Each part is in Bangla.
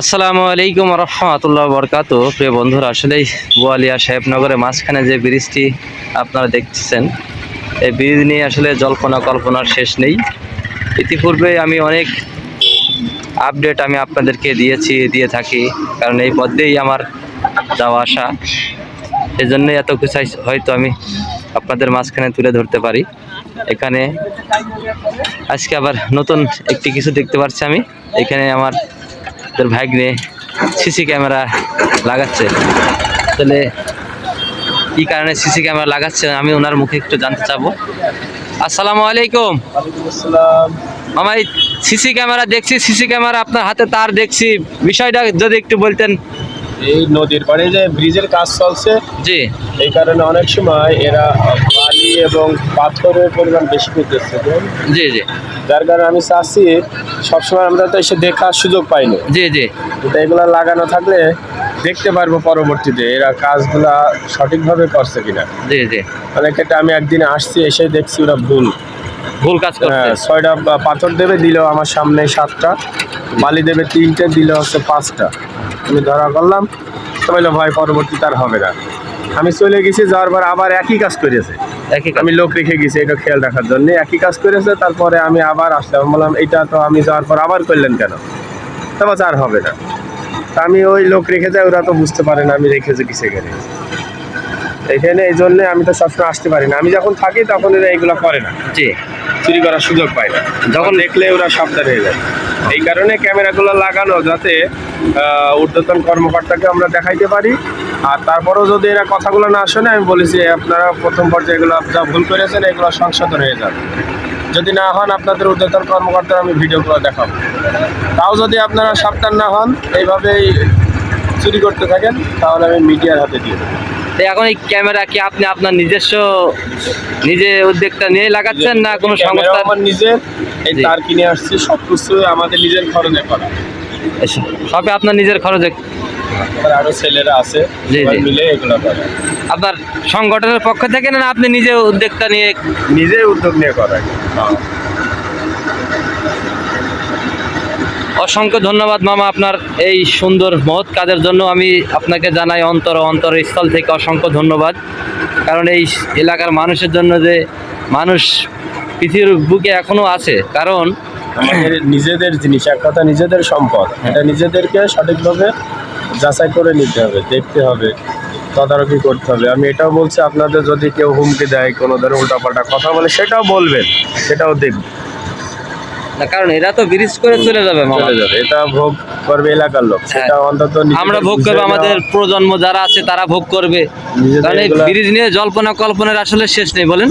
আসসালামু আলাইকুম রহমতুল্লাহ বরকাত প্রিয় বন্ধুরা, আসলেই বোয়ালিয়া সাহেবনগরের মাঝখানে যে ব্রিজটি আপনারা দেখতেছেন, এই ব্রিজ নিয়ে আসলে জল্পনা কল্পনার শেষ নেই। ইতিপূর্বে আমি অনেক আপডেট আমি আপনাদেরকে দিয়েছি, দিয়ে থাকি, কারণ এই পথ দিয়েই আমার যাওয়া আসা। সেজন্যই এত কিছু হয়তো আমি আপনাদের মাঝখানে তুলে ধরতে পারি। এখানে আজকে আবার নতুন একটি কিছু দেখতে পাচ্ছি আমি। এখানে আমার তোর ভাগ্নে সিসি ক্যামেরা লাগাচ্ছে। তাহলে কি কারণে সিসি ক্যামেরা লাগাচ্ছে আমি ওনার মুখে একটু জানতে চাবো। আসসালামু আলাইকুম। মামা এই সিসি ক্যামেরা দেখছি সিসি ক্যামেরা আপনার হাতে তার দেখছি। বিষয়টা যদি একটু বলতেন এই নদীর পাড়ে যে ব্রিজের কাজ চলছে জি। এই কারণে অনেক সময় এরা বালি এবং পাথরের পরিমাণ বেশি করতেছে জি জি। যার কারণে আমি চাচ্ছি সবসময় আমরা তো এসে দেখার সুযোগ পাইনি জি জি। কিন্তু এগুলো লাগানো থাকলে দেখতে পারব পরবর্তীতে এরা কাজগুলা সঠিকভাবে করছে কিনা। জি জি। অনেক ক্ষেত্রে আমি একদিন আসছি এসে দেখছি ওরা ভুল। ভুল কাজ করছে। হ্যাঁ, ছয়টা বা- পাথর দেবে দিল আমার সামনে সাতটা। বালি দেবে তিনটে দিল হচ্ছে পাঁচটা। আমি ধরা করলাম। তো বলল ভাই পরবর্তীতে আর হবে না। আমি চলে গেছি যাওয়ার পর আবার একই কাজ করেছে। একই আমি লোক রেখে গেছি এটা খেয়াল রাখার জন্য। একই কাজ করেছে তারপরে আমি আবার আসলাম। বললাম এটা তো আমি যাওয়ার পর আবার করলেন কেন? তারপর আর হবে না। তা আমি ওই লোক রেখে যাই ওরা তো বুঝতে পারে না আমি রেখেছি কিসে গেলে এখানে এই জন্যে আমি তো সবসময় আসতে পারি না। আমি যখন থাকি তখন এরা এইগুলো করে না। জি। চুরি করার সুযোগ পায় না। যখন দেখলে ওরা সাবধান হয়ে যায়। এই কারণে ক্যামেরাগুলো লাগানো যাতে ঊর্ধ্বতন কর্মকর্তাকে আমরা দেখাইতে পারি। আর তারপরেও যদি এরা কথাগুলো না শোনে, আমি বলেছি আপনারা প্রথম পর্যায়ে এগুলো যা ভুল করেছেন, এগুলো সংশোধন হয়ে যাবে। যদি না হন, আপনাদের ঊর্ধ্বতন কর্মকর্তার আমি ভিডিওগুলো দেখাবো। তাও যদি আপনারা সাবধান না হন, এইভাবেই চুরি করতে থাকেন, তাহলে আমি মিডিয়ার হাতে দিয়ে দেবো। তো এখন এই ক্যামেরা কি আপনি আপনার নিজস্ব নিজে উদ্যোগটা নিয়ে লাগাচ্ছেন না কোনো সংস্থা? আমার নিজের এই। তার কিনে আসছি সব কিছু আমাদের নিজের খরচে করা। সবে আপনার নিজের খরচে? আমার আরও ছেলেরা আছে জি, সবাই জি। মিলে এগুলো করে। আপনার সংগঠনের পক্ষ থেকে না আপনি নিজে উদ্যোগটা নিয়ে নিজে উদ্যোগ নিয়ে করা। অসংখ্য ধন্যবাদ মামা আপনার এই সুন্দর মহৎ কাজের জন্য। আমি আপনাকে জানাই অন্তর অন্তর স্থল থেকে অসংখ্য ধন্যবাদ। কারণ এই এলাকার মানুষের জন্য যে মানুষ পৃথিবীর বুকে এখনও আছে কারণ আমাদের নিজেদের জিনিস এক কথা নিজেদের সম্পদ। এটা নিজেদেরকে সঠিকভাবে যাচাই করে নিতে হবে দেখতে হবে তদারকি করতে হবে। আমি এটাও বলছি আপনাদের যদি কেউ হুমকি দেয় কোনো ধরনের উল্টাপাল্টা কথা বলে সেটাও বলবেন সেটাও দেখবেন। কারণ এরা তো ব্রিজ করে চলে যাবে চলে যাবে এটা ভোগ করবে এলাকার লোক। সেটা অন্তত আমরা ভোগ করব আমাদের প্রজন্ম যারা আছে তারা ভোগ করবে। কারণ এই ব্রিজ নিয়ে জল্পনা কল্পনার আসলে শেষ নেই বলেন।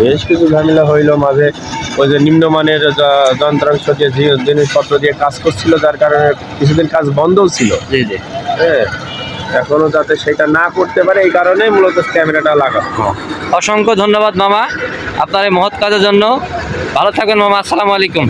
বেশ কিছু ঝামেলা হইল মাঝে। ওই যে নিম্নমানের যন্ত্রাংশ দিয়ে জিনিসপত্র দিয়ে কাজ করছিল যার কারণে কিছুদিন কাজ বন্ধও ছিল। জি জি। হ্যাঁ। এখনও যাতে সেটা না করতে পারে এই কারণে মূলত ক্যামেরাটা লাগানো। অসংখ্য ধন্যবাদ মামা। আপনার এই মহৎ কাজের জন্য ভালো থাকবেন মামা আসসালামু আলাইকুম।